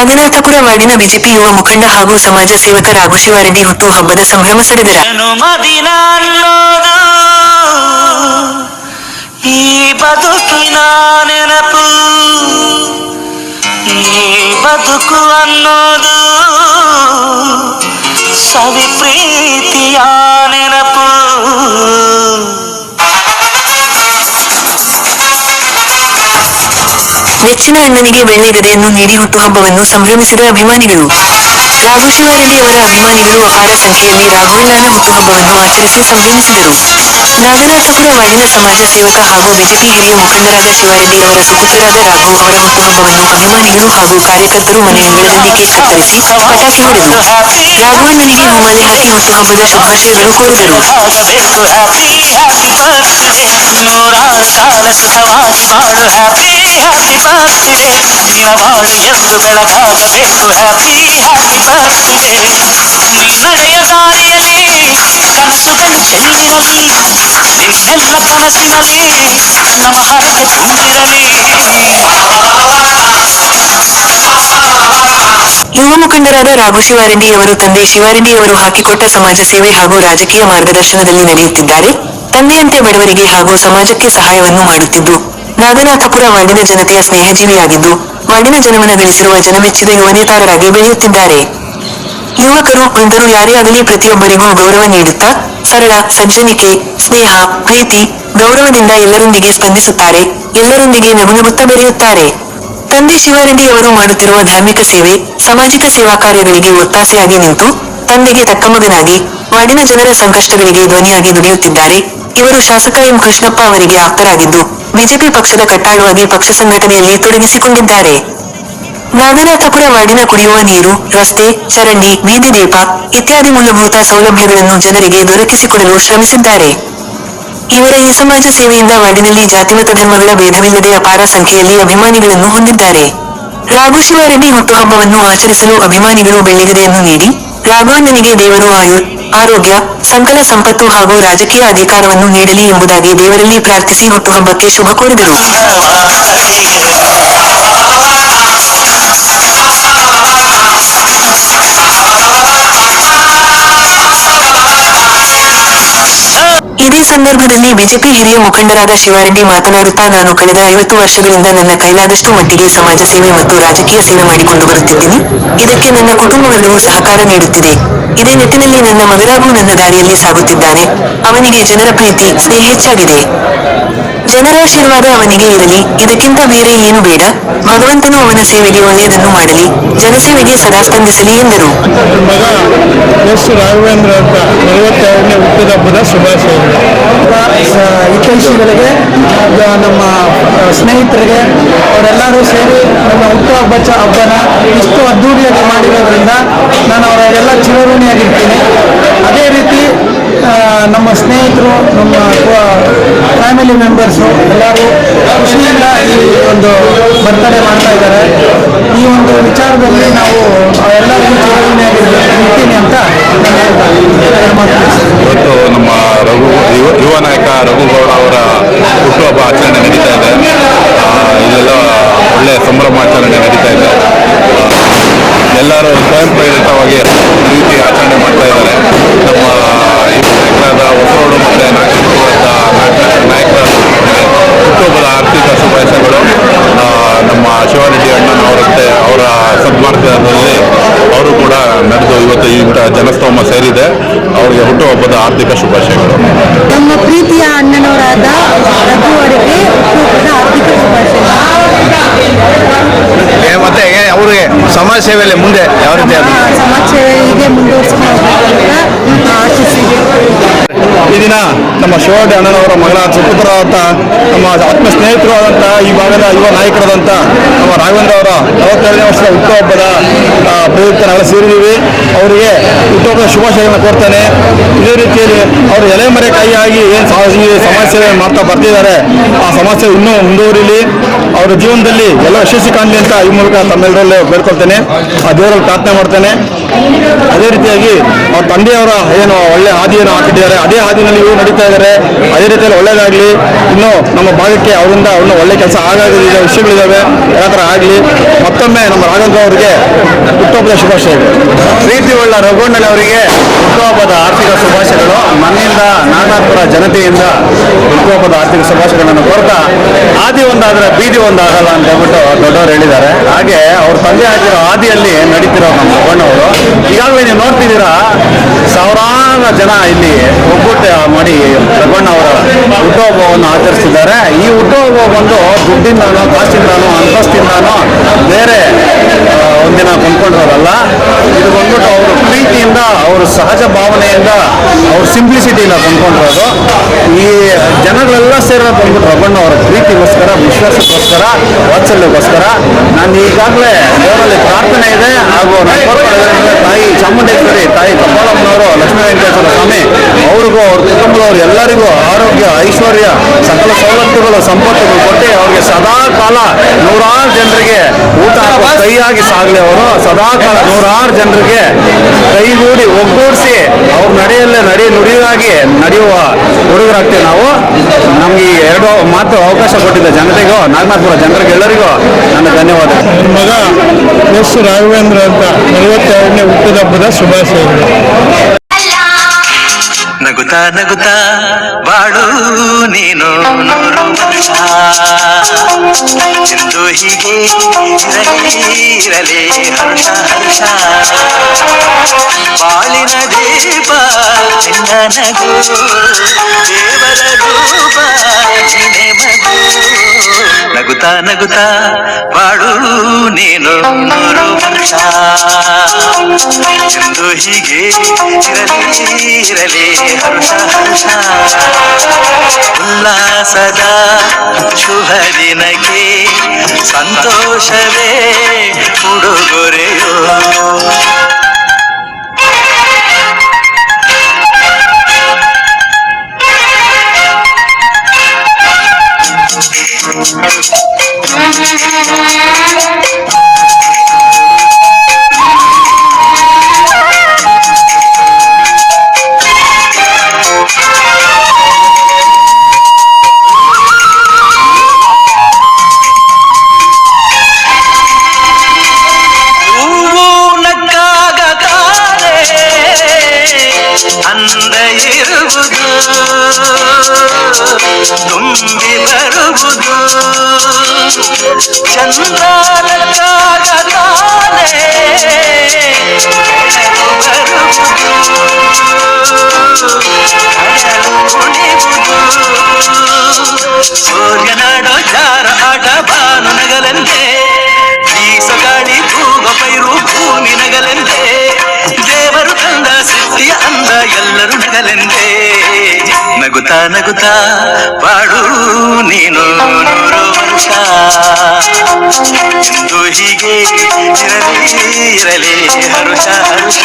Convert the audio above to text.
ನಾಗನಾಥಪುರ ವಾರ್ಡಿನ ಬಿಜೆಪಿ ಯುವ ಮುಖಂಡ ಹಾಗೂ ಸಮಾಜ ಸೇವಕ ರಾಘು ಶಿವಾರೆಡ್ಡಿ ಹುಟ್ಟು ಹಬ್ಬದ ಸಂಭ್ರಮ ಅನ್ನೋದು ಈ ಬದುಕಿನ ನೆನಪು. ಈ ಬದುಕು ಅನ್ನೋದು ಸವಿ ಪ್ರೀತಿಯ ನೆನಪು. ನೆಚ್ಚಿನ ಅಣ್ಣನಿಗೆ ಬೆಳ್ಳಿಗದೆಯನ್ನು ನೀಡಿ ಹುಟ್ಟುಹಬ್ಬವನ್ನು ಸಂಭ್ರಮಿಸಿದ ಅಭಿಮಾನಿಗಳು. ರಾಘು ಶಿವಾರೆಡ್ಡಿ ಅವರ ಅಭಿಮಾನಿಗಳು ಅಪಾರ ಸಂಖ್ಯೆಯಲ್ಲಿ ರಾಘವೇಂದ್ರನ ಹುಟ್ಟುಹಬ್ಬವನ್ನು ಆಚರಿಸಿ ಸಂಭ್ರಮಿಸಿದರು. ನಾಗನಾಥಪುರ ವಾರ್ಡಿನ ಸಮಾಜ ಸೇವಕ ಹಾಗೂ ಬಿಜೆಪಿ ಹಿರಿಯ ಮುಖಂಡರಾದ ಶಿವಾರೆಡ್ಡಿ ಅವರ ಸುಪುತ್ರರಾದ ರಾಘು ಅವರ ಹುಟ್ಟುಹಬ್ಬವನ್ನು ಅಭಿಮಾನಿಗಳು ಹಾಗೂ ಕಾರ್ಯಕರ್ತರು ಮನೆ ಅಂಗಳದಲ್ಲಿ ಕೇಕ್ ಕತ್ತರಿಸಿ ಪಟಾಕಿ ಹೊಡೆದು ರಾಘವಣ್ಣನಿಗೆ ಹೂಮಾಲೆ ಹಾಕಿ ಹುಟ್ಟುಹಬ್ಬದ ಶುಭಾಶಯಗಳು ಕೋರಿದರು ಆಗಬೇಕು ಹ್ಯಾಪಿ ಹ್ಯಾಪಿ ಬರ್ತ್ಡೇ ನೂರಾರು ಕಾಲ ಸುಖವಾಗಿ ಬಾಳು ಹ್ಯಾಪಿ ಹ್ಯಾಪಿ ಬರ್ತ್ಡೇ ನಿನ್ನ ಬಾಳು ಎಂದು ಬೆಳಗಾಗಬೇಕು ಹ್ಯಾಪಿ ಹ್ಯಾಪಿ ಬರ್ತ್ಡೇ ನಿನ್ನಡೆಯ ದಾರಿಯಲ್ಲಿ ಚೆಲ್ಲಿರಲಿ ನಿನ್ನೆಲ್ಲ ಕನಸಿನಲ್ಲಿ ನಮ್ಮ ತುಂಬಿರಲಿ ಯುವ ಮುಖಂಡರಾದ ರಾಘು ಶಿವಾರೆಡ್ಡಿ ಅವರು ತಂದೆ ಶಿವಾರೆಡ್ಡಿ ಅವರು ಹಾಕಿಕೊಟ್ಟ ಸಮಾಜ ಸೇವೆ ಹಾಗೂ ರಾಜಕೀಯ ಮಾರ್ಗದರ್ಶನದಲ್ಲಿ ನಡೆಯುತ್ತಿದ್ದಾರೆ. ತಂದೆಯಂತೆ ಬಡವರಿಗೆ ಹಾಗೂ ಸಮಾಜಕ್ಕೆ ಸಹಾಯವನ್ನು ಮಾಡುತ್ತಿದ್ದು, ನಾಗನಾಥಪುರ ವಾರ್ಡಿನ ಜನತೆಯ ಸ್ನೇಹಜೀವಿಯಾಗಿದ್ದು, ವಾರ್ಡಿನ ಜನಮನ ಗಳಿಸಿರುವ ಜನಮೆಚ್ಚಿದ ಯುವ ನೇತಾರರಾಗಿ ಬೆಳೆಯುತ್ತಿದ್ದಾರೆ. ಯುವಕರು ಬಂದರು ಯಾರೇ ಆಗಲಿ ಪ್ರತಿಯೊಬ್ಬರಿಗೂ ಗೌರವ ನೀಡುತ್ತಾ ಸರಳ ಸಜ್ಜನಿಕೆ ಸ್ನೇಹ, ಪ್ರೀತಿ, ಗೌರವದಿಂದ ಎಲ್ಲರೊಂದಿಗೆ ಸ್ಪಂದಿಸುತ್ತಾರೆ. ಎಲ್ಲರೊಂದಿಗೆ ನಗುನಗುತ್ತಾ ಬೆರೆಯುತ್ತಾರೆ. ತಂದೆ ಶಿವಾರೆಡ್ಡಿ ಅವರು ಮಾಡುತ್ತಿರುವ ಧಾರ್ಮಿಕ ಸೇವೆ, ಸಾಮಾಜಿಕ ಸೇವಾ ಕಾರ್ಯಗಳಿಗೆ ಒತ್ತಾಸೆಯಾಗಿ ನಿಂತು ತಂದೆಗೆ ತಕ್ಕ ಮಗನಾಗಿ, ವಾರ್ಡಿನ ಜನರ ಸಂಕಷ್ಟಗಳಿಗೆ ಧ್ವನಿಯಾಗಿ ದುಡಿಯುತ್ತಿದ್ದಾರೆ. ಇವರು ಶಾಸಕ ಎಂ ಕೃಷ್ಣಪ್ಪ ಅವರಿಗೆ ಆಪ್ತರಾಗಿದ್ದು, ಬಿಜೆಪಿ ಪಕ್ಷದ ಕಟ್ಟಾಳುವಾಗಿ ಪಕ್ಷ ಸಂಘಟನೆಯಲ್ಲಿ ತೊಡಗಿಸಿಕೊಂಡಿದ್ದಾರೆ. ನಾಗನಾಥಪುರ ವಾರ್ಡಿನ ಕುಡಿಯುವ ನೀರು, ರಸ್ತೆ, ಚರಂಡಿ ಬೀದಿ ದೀಪ ಇತ್ಯಾದಿ ಮೂಲಭೂತ ಸೌಲಭ್ಯಗಳನ್ನು ಜನರಿಗೆ ದೊರಕಿಸಿಕೊಡಲು ಶ್ರಮಿಸಿದ್ದಾರೆ. ಇವರ ಈ ಸಮಾಜ ಸೇವೆಯಿಂದ ವಾರ್ಡಿನಲ್ಲಿ ಜಾತಿಮತ ಧರ್ಮಗಳ ಭೇದವಿಲ್ಲದೆ ಅಪಾರ ಸಂಖ್ಯೆಯಲ್ಲಿ ಅಭಿಮಾನಿಗಳನ್ನು ಹೊಂದಿದ್ದಾರೆ. ರಾಘು ಶಿವಾರೆಡ್ಡಿ ಹುಟ್ಟುಹಬ್ಬವನ್ನು ಆಚರಿಸಲು ಅಭಿಮಾನಿಗಳು ಬೆಳ್ಳಿಗೆರೆಯನ್ನು ನೀಡಿ ರಾಘವಣ್ಣನಿಗೆ ದೇವರು ಆಯು, ಆರೋಗ್ಯ, ಸಂಕಲ ಸಂಪತ್ತು ಹಾಗೂ ರಾಜಕೀಯ ಅಧಿಕಾರವನ್ನು ನೀಡಲಿ ಎಂಬುದಾಗಿ ದೇವರಲ್ಲಿ ಪ್ರಾರ್ಥಿಸಿ ಹುಟ್ಟುಹಬ್ಬಕ್ಕೆ ಶುಭ ಕೋರಿದರು. ಸಂದರ್ಭದಲ್ಲಿ ಬಿಜೆಪಿ ಹಿರಿಯ ಮುಖಂಡರಾದ ಶಿವಾರೆಡ್ಡಿ ಮಾತನಾಡುತ್ತಾ ನಾನು ಕಳೆದ ಐವತ್ತು ವರ್ಷಗಳಿಂದ ನನ್ನ ಕೈಲಾದಷ್ಟು ಮಟ್ಟಿಗೆ ಸಮಾಜ ಸೇವೆ ಮತ್ತು ರಾಜಕೀಯ ಸೇವೆ ಮಾಡಿಕೊಂಡು ಬರುತ್ತಿದ್ದೀನಿ. ಇದಕ್ಕೆ ನನ್ನ ಕುಟುಂಬವರ್ಗವು ಸಹಕಾರ ನೀಡುತ್ತಿದೆ. ಇದೇ ನಿಟ್ಟಿನಲ್ಲಿ ನನ್ನ ಮಗನಾಗೂ ನನ್ನ ದಾರಿಯಲ್ಲಿ ಸಾಗುತ್ತಿದ್ದಾನೆ. ಅವನಿಗೆ ಜನರ ಪ್ರೀತಿ ಸ್ನೇಹ ಹೆಚ್ಚಾಗಿದೆ. ಜನರಾಶೀರ್ವಾದ ಅವನಿಗೆ ಇರಲಿ ಇದಕ್ಕಿಂತ ಬೇರೆ ಏನು ಬೇಡ. ಭಗವಂತನು ಅವನ ಸೇವೆಗೆ ಒಳ್ಳೆಯದನ್ನು ಮಾಡಲಿ. ಜನಸೇವೆಗೆ ಸದಾ ಸ್ಪಂದಿಸಲಿ ಎಂದರು. ಮಗ ಎಸ್ ರಾಘವೇಂದ್ರ ಅಂತ ನಲವತ್ತೆರಡನೇ ಹುಟ್ಟಿದಬ್ಬದ ಶುಭಾಶಯಗಳು ಹಿತೈಷಿಗಳಿಗೆ ನಮ್ಮ ಸ್ನೇಹಿತರಿಗೆ ಅವರೆಲ್ಲರೂ ಸೇರಿ ನಮ್ಮ ಹುಟ್ಟುಹಬ್ಬ ಚ ಹಬ್ಬನ ಇಷ್ಟು ಅದ್ದೂರಿಯಾಗಿ ಮಾಡಿರೋದ್ರಿಂದ ನಾನು ಅವರೆಲ್ಲ ಚಿರಋಣಿಯಾಗಿರ್ತೀನಿ. ಅದೇ ರೀತಿ ನಮ್ಮ ಸ್ನೇಹಿತರು, ನಮ್ಮ ಫ್ಯಾಮಿಲಿ ಮೆಂಬರ್ಸು ಎಲ್ಲರೂ ಖುಷಿಯಿಂದ ಈ ಒಂದು ಬರ್ತಡೇ ಮಾಡ್ತಾ ಇದ್ದಾರೆ. ಈ ಒಂದು ವಿಚಾರದಲ್ಲಿ ನಾವು ಎಲ್ಲರಿಗೂ ಚಿರಋಣಿಯಾಗಿರ್ತೀನಿ ಅಂತ. ಇವತ್ತು ನಮ್ಮ ರಘು, ಯುವ ನಾಯಕ ರಘುಗೌಡ ಅವರ ಹುಟ್ಟುಹಬ್ಬ ಆಚರಣೆ ನಡೀತಾ ಇದೆ. ಇಲ್ಲೆಲ್ಲ ಒಳ್ಳೆಯ ಸಂಭ್ರಮಾಚರಣೆ ನಡೀತಾ ಇದೆ. ಎಲ್ಲರೂ ಸ್ವಯಂ ಪ್ರೇರಿತವಾಗಿ ಈ ರೀತಿ ಆಚರಣೆ ಮಾಡ್ತಾ ಇದ್ದಾರೆ ನಮ್ಮ ಯುವ ನಾಯಕರಾದ ಹೊಸರೋಡು ಮತ್ತು ನಾಗಪುರದ ನಾಯಕರ ಹುಟ್ಟುಹಬ್ಬದ ಆರ್ಥಿಕ ಶುಭಾಶಯಗಳು ಆ, ನಮ್ಮ ಶಿವಾರೆಡ್ಡಿ ಅಣ್ಣನವರಂತೆ ಅವರ ಸನ್ಮಾರ್ಗದಲ್ಲಿ ಅವರು ಕೂಡ ನಡೆದು ಇವತ್ತು ಇಂಥ ಜನಸ್ತೋಮ ಸೇರಿದೆ ಅವರಿಗೆ ಹುಟ್ಟುಹಬ್ಬದ ಆರ್ಥಿಕ ಶುಭಾಶಯಗಳು ನಮ್ಮ ಪ್ರೀತಿಯ ಅಣ್ಣನವರಾದ ರಘು ಅವರಿಗೆ ಹುಟ್ಟುಹಬ್ಬದ ಆರ್ಥಿಕ ಶುಭಾಶಯ ಮತ್ತೆ ಅವರಿಗೆ ಸಮಾಜ ಸೇವೆಯಲ್ಲಿ ಮುಂದೆ ಯಾವ ರೀತಿ ಸಮಾಜ ಸೇವೆ ಹೀಗೆ ಮುಂದುವರಿಸ್ಕೊಂಡು ಆಶಿಸಿದೆ ಈ ದಿನ ನಮ್ಮ ಶಿವಾಜಿ ಅಣ್ಣನವರ ಮಗನ ಸುಪುತ್ರರಾದಂಥ ನಮ್ಮ ಆತ್ಮ ಸ್ನೇಹಿತರು ಆದಂತಹ ಈ ಭಾಗದ ಯುವ ನಾಯಕರಾದಂಥ ನಮ್ಮ ರಾಘವೇಂದ್ರ ಅವರ ನಲವತ್ತೆರಡನೇ ವರ್ಷದ ಹುಟ್ಟುಹಬ್ಬದ ಆ, ಪ್ರಯುಕ್ತ ನಾವು ಸೇರಿದ್ದೀವಿ. ಅವರಿಗೆ ಹುಟ್ಟುಹಬ್ಬದ ಶುಭಾಶಯಗಳನ್ನು ಕೋರ್ತೇನೆ. ಇದೇ ರೀತಿಯಲ್ಲಿ ಅವರು ಎಲೆ ಮರೆಕೈಯಾಗಿ ಏನು ಸಮಾಜ ಸೇವೆ ಮಾಡ್ತಾ ಬರ್ತಿದ್ದಾರೆ ಆ ಸಮಾಜ ಸೇವೆ ಇನ್ನೂ ಮುಂದುವರಿಲಿ. ಅವರ ಜೀವನದಲ್ಲಿ ಎಲ್ಲ ಯಶಸ್ವಿ ಕಾಣಲಿ ಅಂತ ಈ ಮೂಲಕ ತಮ್ಮೆಲ್ಲರಲ್ಲೇ ಬೇಡ್ಕೊಳ್ತೇನೆ. ಆ ದೇವರಲ್ಲಿ ಪ್ರಾರ್ಥನೆ ಮಾಡ್ತೇನೆ. ಅದೇ ರೀತಿಯಾಗಿ ಅವ್ರ ತಂದೆಯವರ ಏನು ಒಳ್ಳೆ ಹಾದಿಯನ್ನು ಹಾಕಿದ್ದಾರೆ. ಅದೇ ಹಾದಿನಲ್ಲಿ ಇವರು ನಡೀತಾ ಇದ್ದಾರೆ. ಅದೇ ರೀತಿಯಲ್ಲಿ ಒಳ್ಳೇದಾಗಲಿ. ಇನ್ನು ನಮ್ಮ ಭಾಗಕ್ಕೆ ಅವರಿಂದ ಇನ್ನೂ ಒಳ್ಳೆ ಕೆಲಸ ಆಗಾಗಿದ್ದ ವಿಷಯಗಳಿದ್ದಾವೆ ಯಾವ ಥರ ಆಗಲಿ. ಮತ್ತೊಮ್ಮೆ ನಮ್ಮ ರಾಘವೇಂದ್ರ ಅವರಿಗೆ ಹುಟ್ಟುಹಬ್ಬದ ಶುಭಾಶಯಗಳು ಪ್ರೀತಿ ಉಳ್ಳ ರಘುವಣ್ಣಲ್ ಅವರಿಗೆ ಹುಟ್ಟುಹಬ್ಬದ ಆರ್ಥಿಕ ಶುಭಾಶಯಗಳು. ನನ್ನಿಂದ ನಾನಾಪುರ ಜನತೆಯಿಂದ ಹುಟ್ಟುಹಬ್ಬದ ಆರ್ಥಿಕ ಶುಭಾಶಯಗಳನ್ನು ಕೋರ್ತಾ ಆದಿ ಒಂದಾದರೆ ಬೀದಿ ಒಂದಾಗಲ್ಲ ಅಂತ ಹೇಳ್ಬಿಟ್ಟು ದೊಡ್ಡವ್ರು ಹೇಳಿದ್ದಾರೆ. ಹಾಗೆ ಅವ್ರ ತಂದೆ ಆಗಿರೋ ಹಾದಿಯಲ್ಲಿ ನಡೀತಿರೋ ನಮ್ಮ ಬಣ್ಣವರು ಈಗಾಗಲೇ ನೀವು ನೋಡ್ತಿದ್ದೀರಾ, ಸಾವಿರಾರು ಜನ ಇಲ್ಲಿ ಒಗ್ಗೂಟ ಮಾಡಿ ರಘುವಣ್ಣ ಅವರ ಹುಟ್ಟುಹಬ್ಬವನ್ನು ಆಚರಿಸಿದ್ದಾರೆ. ಈ ಹುಟ್ಟುಹಬ್ಬ ಬಂದು ದುಡ್ಡಿಂದಾನೋ, ಕಾಸಿಂದಾನೋ ಅಂತಸ್ತಿಂದಾನೋ ಬೇರೆ ಒಂದಿನ ಕೊಂಡ್ಕೊಂಡಿರೋದಲ್ಲ ಇದು ಬಂದ್ಬಿಟ್ಟು ಅವರು ಅವರ ಸಹಜ ಭಾವನೆಯಿಂದ ಅವ್ರ ಸಿಂಪ್ಲಿಸಿಟಿಯಿಂದ ಕೊಂಡ್ಕೊಂಡಿರೋದು ಈ ಜನಗಳೆಲ್ಲ ಸೇರೋದು ಬಂದ್ಬಿಟ್ಟು ರಘುವಣ್ಣ ಅವರ ಪ್ರೀತಿಗೋಸ್ಕರ, ವಿಶ್ವಾಸಕ್ಕೋಸ್ಕರ, ವಾತ್ಸಲ್ಯಕ್ಕೋಸ್ಕರ ನಾನು ಈಗಾಗಲೇ ದೇವರಲ್ಲಿ ಪ್ರಾರ್ಥನೆ ಇದೆ. ಹಾಗೂ ತಾಯಿ ಚಾಮುಂಡೇಶ್ವರಿ, ತಾಯಿ ಕಪಾಲಮ್ಮನವರು ಲಕ್ಷ್ಮೀ ವೆಂಕಟೇಶ್ವರ ಸ್ವಾಮಿ, ಅವ್ರಿಗೂ, ಅವ್ರ ಕುಟುಂಬದವ್ರು ಎಲ್ಲರಿಗೂ ಆರೋಗ್ಯ, ಐಶ್ವರ್ಯ, ಸಕಲ ಸವಲತ್ತುಗಳು, ಸಂಪತ್ತುಗಳು ಕೊಟ್ಟು ಅವ್ರಿಗೆ ಸದಾ ಕಾಲ ನೂರಾರು ಜನರಿಗೆ ಊಟ ಕೈಯಾಗಿ ಸಾಗಲಿ ಅವರು. ಸದಾ ಕಾಲ ನೂರಾರು ಜನರಿಗೆ ಕೈಗೂಡಿ ಒಗ್ಗೂಡಿಸಿ ಅವ್ರ ನಡೆಯಲ್ಲೇ ನಡಿ ನುಡಿಯಾಗಿ ನಡೆಯುವ ಹುಡುಗರಾಗ್ತೀವಿ ನಾವು. ನಮ್ಗೆ ಈ ಎರಡು ಮಾತು ಅವಕಾಶ ಕೊಟ್ಟಿದ್ದ ಜನತೆಗೂ, ನಾಗನಾಥಪುರ ಜನರಿಗೆಲ್ಲರಿಗೂ ನನ್ನ ಧನ್ಯವಾದ ಮಗ ಎಸ್ ರಾಘವೇಂದ್ರ ಅಂತ ನಲವತ್ತೆರಡನೇ ಹುಟ್ಟುಹಬ್ಬದ ಶುಭಾಶಯಗಳು. ನಗುತ್ತಾ ನಗುತ್ತಾ ಬಾಳು ನೀನು ನೂರು ವರ್ಷ ಎಂದು ಹೀಗೆ ಇರಲಿ ಇರಲಿ ಹರ್ಷ ಹರ್ಷ ಬಾಳಿನ ದೀಪ ನಿನ್ನ ನಗು ದೇವರ ರೂಪ ನೀನೆ ಮಗು ನಗುತ್ತಾ ನಗುತ್ತಾ ಬಾಳು ನೀನು ನೂರು ವರ್ಷ ಎಂದು ಹೀಗೆ ಇರಲಿ ಇರಲಿ ಹರ್ಷ ಹರ್ಷ ಉಲ್ಲಾಸದ ಶುಭ ದಿನಕ್ಕೆ ಸಂತೋಷವೇ ಉಡುಗೊರೆಯೋ அந்த இருபது தும்பி வருவது சந்தானத்தாகத்தானே வருவது ಎಲ್ಲರೂ ನಗಲೆಂದೇ ನಗುತ್ತಾ ನಗುತ್ತಾ ಬಾಡು ನೀನು ನೂರು ವರ್ಷ ಎಂದು ಹೀಗೆ ಇರಲಿ ಇರಲಿ ಹರುಷ ಹರುಷ